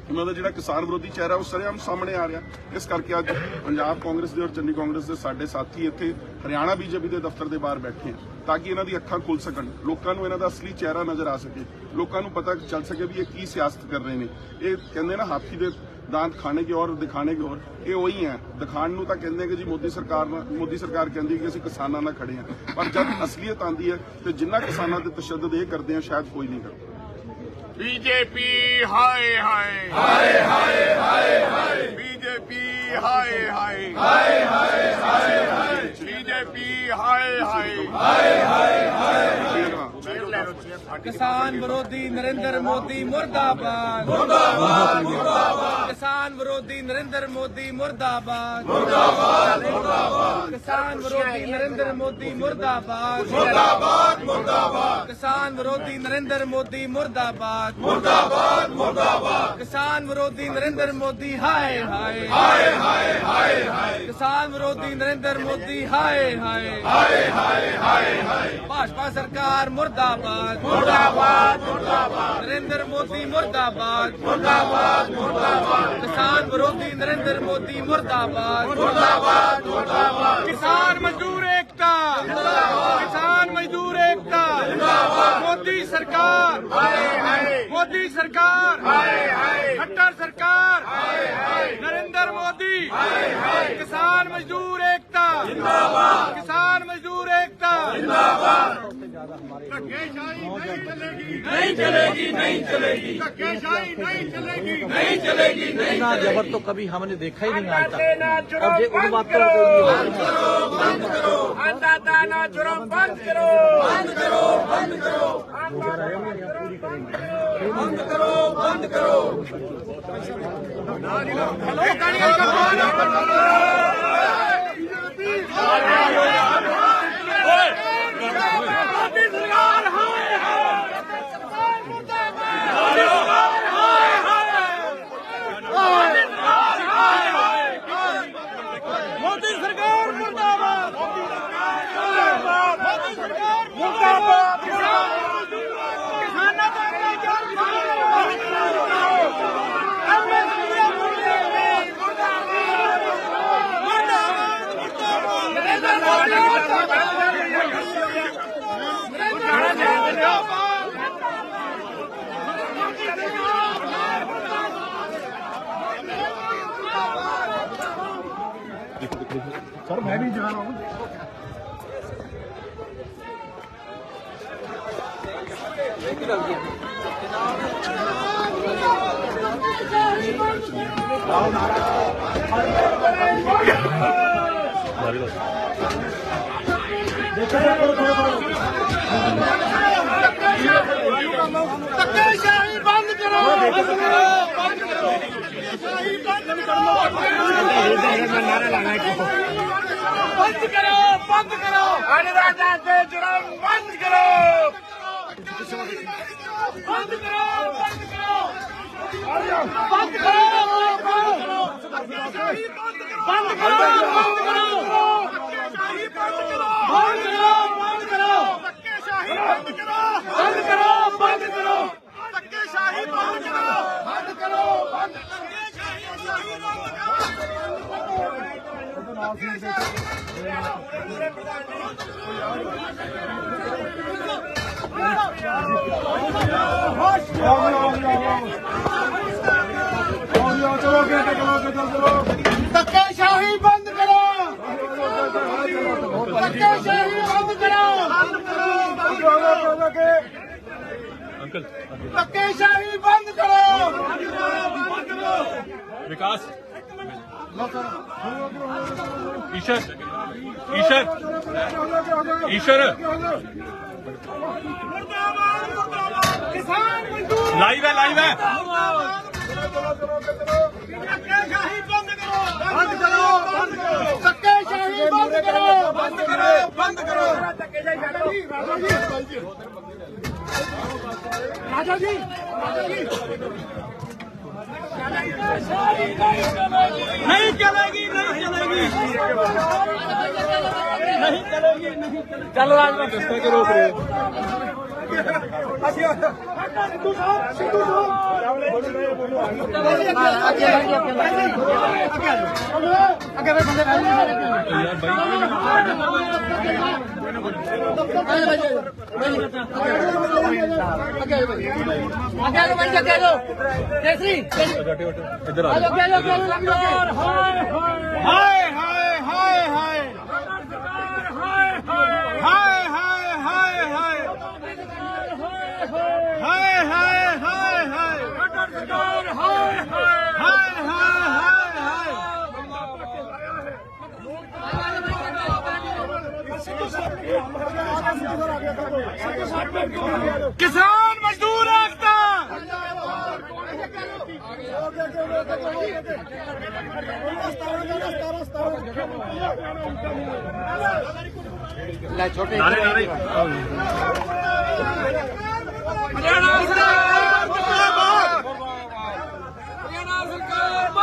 ਉਹਨਾਂ ਦਾ ਜਿਹੜਾ ਕਿਸਾਨ ਵਿਰੋਧੀ ਚਿਹਰਾ ਉਹ ਸਰੇਆਮ ਸਾਹਮਣੇ ਆ ਰਿਹਾ। ਇਸ ਕਰਕੇ ਅੱਜ ਪੰਜਾਬ ਕਾਂਗਰਸ ਦੇ ਔਰ ਚੰਡੀ ਕਾਂਗਰਸ ਦੇ ਸਾਡੇ ਸਾਥੀ ਇੱਥੇ ਹਰਿਆਣਾ ਬੀਜੇਪੀ ਦੇ ਦਫ਼ਤਰ ਦੇ ਬਾਹਰ ਬੈਠੇ ਆ, ਤਾਂ ਕਿ ਇਹਨਾਂ ਦੀ ਅੱਖਾਂ ਖੁੱਲ ਸਕਣ, ਲੋਕਾਂ ਨੂੰ ਇਹਨਾਂ ਦਾ ਅਸਲੀ ਚਿਹਰਾ ਨਜ਼ਰ ਆ ਸਕੇ, ਲੋਕਾਂ ਨੂੰ ਪਤਾ ਚੱਲ ਸਕੇ ਵੀ ਇਹ ਕੀ ਸਿਆਸਤ ਕਰ ਰਹੇ ਨੇ। ਇਹ ਕਹਿੰਦੇ ਨਾ ਹਾਥੀ ਦੇ ਦਾੰਤ ਖਾਣੇ ਕੇ ਔਰ ਦਿਖਾਣੇ ਕੇ ਔਰ ਇਹ ਉਹੀ ਹੈ, ਦਿਖਾਣ ਨੂੰ ਤਾਂ ਕਹਿੰਦੇ ਕਿ ਜੀ ਮੋਦੀ ਸਰਕਾਰ ਨਾਲ ਮੋਦੀ ਸਰਕਾਰ ਕਹਿੰਦੀ ਹੈ ਕਿ ਅਸੀਂ ਕਿਸਾਨਾਂ ਨਾਲ ਖੜੇ ਹਾਂ, ਪਰ ਜਦ ਅਸਲੀਅਤ ਆਂਦੀ ਹੈ ਤੇ ਜਿੰਨਾ ਕਿਸਾਨਾਂ ਤੇ ਤਸ਼ੱਦਦ ਇਹ ਕਰਦੇ ਆ, ਸ਼ਾਇਦ ਕੋਈ ਨਹੀਂ ਕਰਦਾ। बीजेपी हाय हाय हाय हाय हाय हाय बीजेपी हाय हाय हाय हाय हाय हाय बीजेपी हाय हाय ਕਿਸਾਨ ਵਿਰੋਧੀ ਨਰਿੰਦਰ ਮੋਦੀ ਮੁਰਦਾਬਾਦ। ਮੁਰਦਾਬਾਦ ਮੁਰਦਾਬਾਦ। ਕਿਸਾਨ ਵਿਰੋਧੀ ਨਰਿੰਦਰ ਮੋਦੀ ਮੁਰਦਾਬਾਦ। ਮੁਰਦਾਬਾਦ ਮੁਰਦਾਬਾਦ। ਕਿਸਾਨ ਵਿਰੋਧੀ ਨਰਿੰਦਰ ਮੋਦੀ ਮੁਰਦਾਬਾਦ। ਮੁਰਦਾਬਾਦ ਮੁਰਦਾਬਾਦ। ਕਿਸਾਨ ਵਿਰੋਧੀ ਨਰਿੰਦਰ ਮੋਦੀ ਮੁਰਦਾਬਾਦ। ਮੁਰਦਾਬਾਦ ਮੁਰਦਾਬਾਦ। ਕਿਸਾਨ ਵਿਰੋਧੀ ਨਰਿੰਦਰ ਮੋਦੀ ਹਾਏ ਹਾਏ। ਹਾਏ ਹਾਏ ਹਾਏ ਹਾਏ। ਕਿਸਾਨ ਵਿਰੋਧੀ ਨਰਿੰਦਰ ਮੋਦੀ ਹਾਏ ਹਾਏ। ਹਾਏ ਹਾਏ ਹਾਏ ਭਾਜਪਾ ਸਰਕਾਰ ਮੁਰਦਾਬਾਦ। ਮੁਰਦਾਬਾਦ ਮੁਰਦਾਬਾਦ। ਨਰਿੰਦਰ ਮੋਦੀ ਮੁਰਦਾਬਾਦ। ਮੁਰਦਾਬਾਦ ਮੁਰਦਾਬਾਦ। ਕਿਸਾਨ ਵਿਰੋਧੀ ਨਰਿੰਦਰ ਮੋਦੀ ਮੁਰਦਾਬਾਦ। ਮੁਰਦਾਬਾਦ ਮੁਰਦਾਬਾਦ। ਕਿਸਾਨ ਮਜ਼ਦੂਰ ਏਕਤਾ। ਜਿੰਦਾਬਾਦ ਕਿਸਾਨ ਮਜ਼ਦੂਰ ਏਕਤਾ। ਜਿੰਦਾਬਾਦ ਮੋਦੀ ਸਰਕਾਰ। ਹਾਏ ਹਾਏ। ਮੋਦੀ ਸਰਕਾਰ। ਹਾਏ ਹਾਏ। ਖੱਟਰ ਸਰਕਾਰ ਹਾਏ ਹਾਏ ਨਰਿੰਦਰ ਮੋਦੀ ਹਾਏ ਹਾਏ ਕਿਸਾਨ ਮਜ਼ਦੂਰ ਏਕਤਾ ਜਿੰਦਾਬਾਦ ਕਿਸਾਨ ਮਜ਼ਦੂਰ ਏਕਤਾ इतना जबर तो कभी हमने देखा ही नहीं आज तक अब ये उन बातों को कोई अन्नदाता ना जुर्म बंद करो बंद करो बंद करो बंद करो बंद करो ਮੋਦੀ सर मैं भी जवान हूँ नारा ਧੱਕੇਸ਼ਾਹੀ ਬੰਦ ਕਰੋ ਬੰਦ ਕਰੋ ਬੰਦ ਕਰੋ ਧੱਕੇਸ਼ਾਹੀ ਬੰਦ ਕਰੋ ਬੰਦ ਕਰੋ ਬੰਦ ਕਰੋ ਅਨਰਾਜਾ ਦੇ ਜੁਰਮ ਬੰਦ ਕਰੋ ਬੰਦ ਕਰੋ ਬੰਦ ਕਰੋ ਬੰਦ ਕਰੋ ਬੰਦ ਕਰੋ ਬੰਦ ਕਰੋ। ਧੱਕੇਸ਼ਾਹੀ ਬੰਦ ਕਰੋ! ਧੱਕੇਸ਼ਾਹੀ ਬੰਦ ਕਰੋ ਅੰਕਲ ਧੱਕੇਸ਼ਾਹੀ ਬੰਦ ਕਰੋ ਵਿਕਾਸ ਈਸ਼ਰ ਈਸ਼ਰ ਈਸ਼ਰ ਲਾਈਵ ਹੈ ਲਾਈਵ ਹੈ ਧੱਕੇਸ਼ਾਹੀ ਬੰਦ ਕਰੋ ਬੰਦ ਕਰੋ ਬੰਦ ਕਰੋ ਧੱਕੇਸ਼ਾਹੀ ਬੰਦ ਕਰੋ ਬੰਦ ਕਰੋ ਬੰਦ ਕਰੋ ਧੱਕੇਸ਼ਾਹੀ ਛੱਡੋ ਰਾਜਾ ਜੀ ਰਾਜਾ ਜੀ ਨਹੀਂ ਚਲੇਗੀ ਨਹੀਂ ਚਲੇਗੀ ਨਹੀਂ ਚਲੇਗੀ ਨਹੀਂ ਚਲੋ ਰਾਜ ਰਸਤੇ ਕੇ ਰੋਕ ਰਹੇ ਸਿੱਧੂ ਸਾਹਿਬ ਸਿੱਧੂ ਸਾਹਿਬ ਅੱਗੇ ਅੱਗੇ ਅੱਗੇ ਅੱਗੇ ਬੰਦੇ ਅੱਗੇ ਅੱਗੇ ਬੰਦੇ ਅੱਗੇ ਲੋ ਜੈਸਰੀ ਇੱਧਰ ਆ ਲੋ ਅੱਗੇ ਲੋ ਹਾਏ ਹਾਏ ਹਾਏ ਹਾਏ। سرکار ہائے ہائے ہائے ہائے ہائے۔ کسان مزدور آگتا چھوٹے۔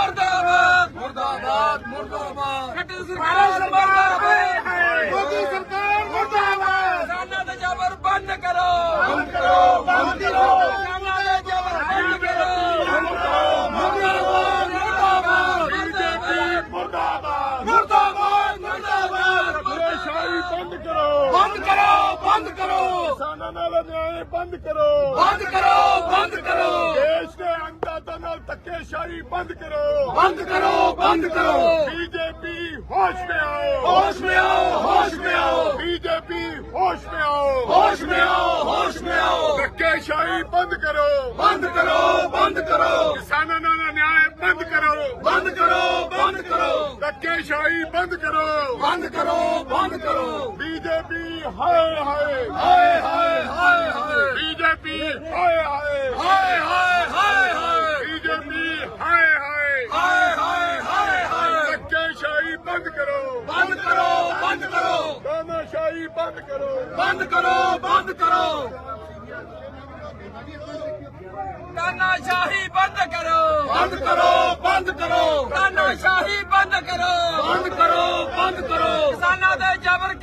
ਮੁਰਦਾਬਾਦ। ਮੁਰਦਾਬਾਦ ਮੁਰਦਾਬਾਦ। ਖੱਟਰ ਸਰਕਾਰ ਮੁਰਦਾਬਾਦ ਮੋਦੀ ਸਰਕਾਰ ਮੁਰਦਾਬਾਦ। ਕਿਸਾਨਾਂ ਦੇ ਜ਼ਬਰ ਬੰਦ ਕਰੋ। ਬੰਦ ਕਰੋ ਬੰਦ ਕਰੋ। ਕਿਸਾਨਾਂ ਦੇ ਜ਼ਬਰ ਬੰਦ ਕਰੋ। ਬੰਦ ਕਰੋ ਮੁਰਦਾਬਾਦ ਮੁਰਦਾਬਾਦ। ਬੀਜੇਪੀ ਮੁਰਦਾਬਾਦ। ਮੁਰਦਾਬਾਦ ਮੁਰਦਾਬਾਦ। ਧੱਕੇਸ਼ਾਹੀ ਬੰਦ ਕਰੋ। ਬੰਦ ਕਰੋ ਬੰਦ ਕਰੋ। ਕਿਸਾਨਾਂ ਨਾਲ ਅਨਿਆਏ ਬੰਦ ਕਰੋ। ਬੰਦ ਕਰੋ ਬੰਦ ਕਰੋ। ਦੇਸ਼ ਦੇ ਬੰਦ ਕਰੋ ਬੰਦ ਕਰੋ ਬੰਦ ਕਰੋ बीजेपी होश में आओ होश में आओ होश में आओ बीजेपी होश में आओ होश में आओ होश में आओ धक्केशाही बंद करो बंद करो बंद करो किसानों ਨਾਲ न्याय बंद करो बंद करो बंद करो धक्केशाही बंद करो बंद करो बंद करो बीजेपी हाय हाय हाय हाय हाय हाय बीजेपी हाय हाय हाय हाय हाय हाय ਹਾਏ ਹਾਏ। ਹਾਏ ਹਾਏ ਹਾਏ ਹਾਏ। ਧੱਕੇ ਸ਼ਾਹੀ ਬੰਦ ਕਰੋ। ਬੰਦ ਕਰੋ ਬੰਦ ਕਰੋ। ਦਾਨਾ ਸ਼ਾਹੀ ਬੰਦ ਕਰੋ। ਬੰਦ ਕਰੋ ਬੰਦ ਕਰੋ। ਦਾਨਾ ਸ਼ਾਹੀ ਬੰਦ ਕਰੋ। ਬੰਦ ਕਰੋ ਬੰਦ ਕਰੋ। ਦਾਨਾ ਸ਼ਾਹੀ ਬੰਦ ਕਰੋ। ਬੰਦ ਕਰੋ ਬੰਦ ਕਰੋ। ਕਿਸਾਨਾਂ ਦੇ ਜ਼ਬਰ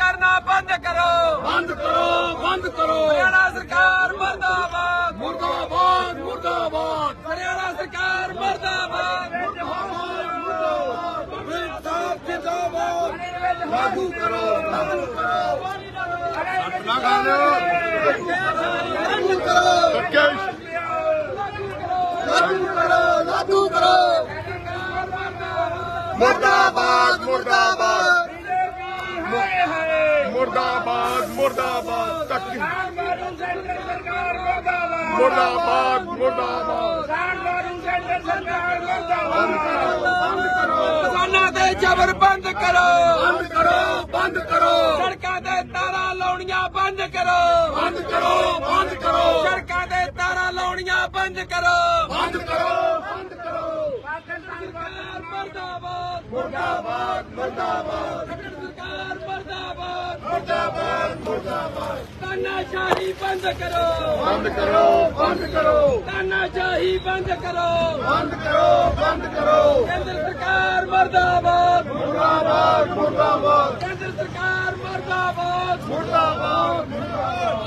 ਲਾਗੂ ਕਰੋ ਲਾਗੂ ਕਰੋ ਲਾਗੂ ਕਰੋ ਮੁਰਦਾਬਾਦ ਮੁਰਦਾਬਾਦ ਮੁਰਦਾਬਾਦ ਮੁਰਦਾਬਾਦ ਤੱਕ ਮੁਰਦਾਬਾਦ ਮੁਰਦਾਬਾਦ। ਸਰਕਾਰ ਬੰਦ ਕਰੋ ਕਿਸਾਨਾਂ ਤੇ ਜ਼ਬਰ ਬੰਦ ਕਰੋ। ਬੰਦ ਕਰੋ ਬੰਦ ਕਰੋ। ਸੜਕਾਂ ਤੇ ਤਾਰਾਂ ਲਾਉਣੀਆਂ ਬੰਦ ਕਰੋ। ਬੰਦ ਕਰੋ ਬੰਦ ਕਰੋ। ਸੜਕਾਂ ਤੇ ਤਾਰਾਂ ਲਾਉਣੀਆਂ ਬੰਦ ਕਰੋ। ਬੰਦ ਕਰੋ ਬੰਦ ਕਰੋ। ਪਾਕਿਸਤਾਨ ਸਰਕਾਰ ਮਰਦਾਬਾਦ। ਮਰਦਾਬਾਦ ਮਰਦਾਬਾਦ। ਮਰਦਾਬਾਦ। ਮਰਦਾਬਾਦ ਮਰਦਾਬਾਦ। ਤਾਨਾਸ਼ਾਹੀ ਬੰਦ ਕਰੋ। ਬੰਦ ਕਰੋ ਬੰਦ ਕਰੋ। ਤਾਨਾਸ਼ਾਹੀ ਬੰਦ ਕਰੋ। ਬੰਦ ਕਰੋ ਬੰਦ ਕਰੋ। ਕੇਂਦਰ ਸਰਕਾਰ ਮਰਦਾਬਾਦ। ਮੁਰਦਾਬਾਦ ਮੁਰਦਾਬਾਦ। ਕੇਂਦਰ ਸਰਕਾਰ ਮਰਦਾਬਾਦ। ਮੁਰਦਾਬਾਦ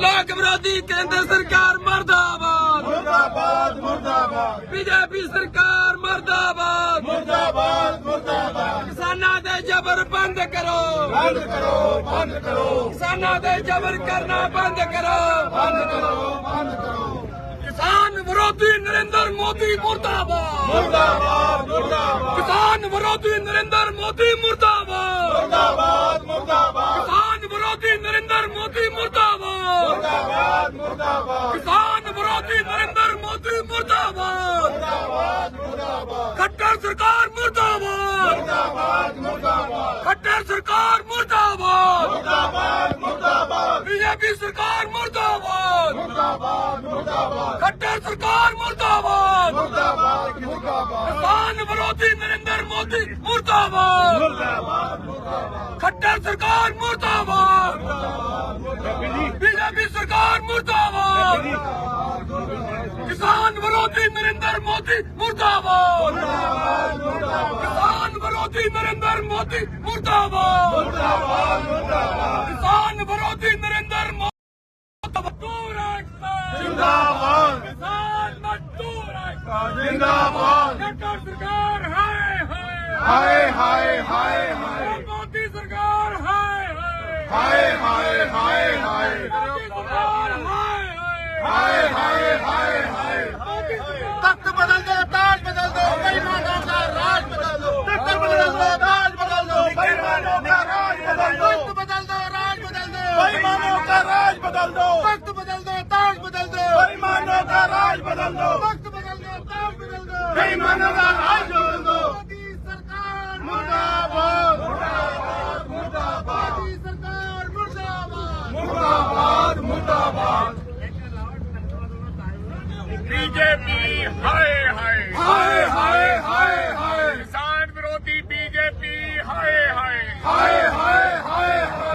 ਲੋਕ ਵਿਰੋਧੀ ਕੇਂਦਰ ਸਰਕਾਰ ਮਰਦਾਬਾਦ। ਮੁਰਦਾਬਾਦ ਮੁਰਦਾਬਾਦ। ਬੀਜੇਪੀ ਸਰਕਾਰ ਮਰਦਾਬਾਦ। ਮੁਰਦਾਬਾਦ! ਮੁਰਦਾਬਾਦ ਕਿਸਾਨਾਂ ਦੇ ਜ਼ਬਰ ਬੰਦ ਕਰੋ! ਬੰਦ ਕਰੋ ਬੰਦ ਕਰੋ! ਕਿਸਾਨਾਂ ਦੇ ਜ਼ਬਰ ਕਰਨਾ ਬੰਦ ਕਰੋ! ਬੰਦ ਕਰੋ ਬੰਦ ਕਰੋ! ਕਿਸਾਨ ਵਿਰੋਧੀ ਨਰਿੰਦਰ ਮੋਦੀ ਮੁਰਦਾਬਾਦ! ਮੁਰਦਾਬਾਦ ਮੁਰਦਾਬਾਦ! ਕਿਸਾਨ ਵਿਰੋਧੀ ਨਰਿੰਦਰ ਮੋਦੀ ਮੁਰਦਾਬਾਦ! ਮੁਰਦਾਬਾਦ ਮੁਰਦਾਬਾਦ! ਕਿਸਾਨ ਵਿਰੋਧੀ ਨਰਿੰਦਰ ਮੋਦੀ ਮੁਰਦਾਬਾਦ! ਮੁਰਦਾਬਾਦ ਮੁਰਦਾਬਾਦ ਕਿਸਾਨ ਵਿਰੋਧੀ ਨਰਿੰਦਰ ਮੋਦੀ ਮੁਰਦਾਬਾਦ ਮੁਰਦਾਬਾਦ ਮੁਰਦਾਬਾਦ ਖੱਟਰ ਸਰਕਾਰ ਮੁਰਦਾਬਾਦ। ਮੁਰਦਾਬਾਦ ਮੁਰਦਾਬਾਦ। ਖੱਟਰ ਸਰਕਾਰ ਮੁਰਦਾਬਾਦ। ਮੁਰਦਾਬਾਦ ਮੁਰਦਾਬਾਦ। ਬੀਜੇਪੀ ਸਰਕਾਰ ਮੁਰਦਾਬਾਦ। ਮੁਰਦਾਬਾਦ ਮੁਰਦਾਬਾਦ। ਖੱਟਰ ਸਰਕਾਰ ਮੁਰਦਾਬਾਦ। ਮੁਰਦਾਬਾਦ ਮੁਰਦਾਬਾਦ। ਕਿਸਾਨ ਵਿਰੋਧੀ ਨਰਿੰਦਰ ਮੋਦੀ, ਮੁਰਦਾਬਾਦ। ਖੱਟਰ ਸਰਕਾਰ, ਮੁਰਦਾਬਾਦ। ਬੀਜੇਪੀ ਸਰਕਾਰ, ਮੁਰਦਾਬਾਦ। ਕਿਸਾਨ ਵਿਰੋਧੀ ਨਰਿੰਦਰ ਮੋਦੀ, ਮੁਰਦਾਬਾਦ। ਕਿਸਾਨ ਵਿਰੋਧੀ ਨਰਿੰਦਰ ਮੋਦੀ, ਮੁਰਦਾਬਾਦ। ਕਿਸਾਨ ਵਿਰੋਧੀ ਨਰਿੰਦਰ ਮੋਦੀ ਮਜ਼ਦੂਰ ਏਕਤਾ ਜਿੰਦਾਬਾਦ। ਕਿਸਾਨ ਮਜ਼ਦੂਰ ਏਕਤਾ ਜਿੰਦਾਬਾਦ। ਕੇਂਦਰ ਸਰਕਾਰ ਹਾਏ ਹਾਏ ਹਾਏ ਹਾਏ। ਹਾਏ ਮੋਦੀ ਸਰਕਾਰ ਹਾਏ ਹਾਏ। ਹਾਏ ਹਾਏ ਹਾਏ ਹਾਏ। ਹਾਏ ਹਾਏ। ਹਾਏ ਤਖਤ ਬਦਲ ਦੋ ਤਾਜ ਬਦਲ ਦੋ। ਬੇਈਮਾਨੋਂ ਦਾ ਰਾਜ ਬਦਲ ਦੋ। ਤਖਤ ਬਦਲ ਦੋ ਤਾਜ ਬਦਲ ਦੋ। ਬੇਈਮਾਨੋਂ ਦਾ ਰਾਜ ਬਦਲ ਦੋ। बेईमानों का राज बदल दो वक्त बदल दो ताज बदल दो बेईमानों का राज बदल दो वक्त बदल दो ताज बदल दो बेईमानों का राज बदल दो मोदी सरकार मुर्दाबाद मुर्दाबाद मुर्दाबाद मोदी सरकार मुर्दाबाद मुर्दाबाद मुर्दाबाद बीजेपी हाय हाय हाय हाय हाय हाय किसान विरोधी बीजेपी हाय हाय हाय हाय हाय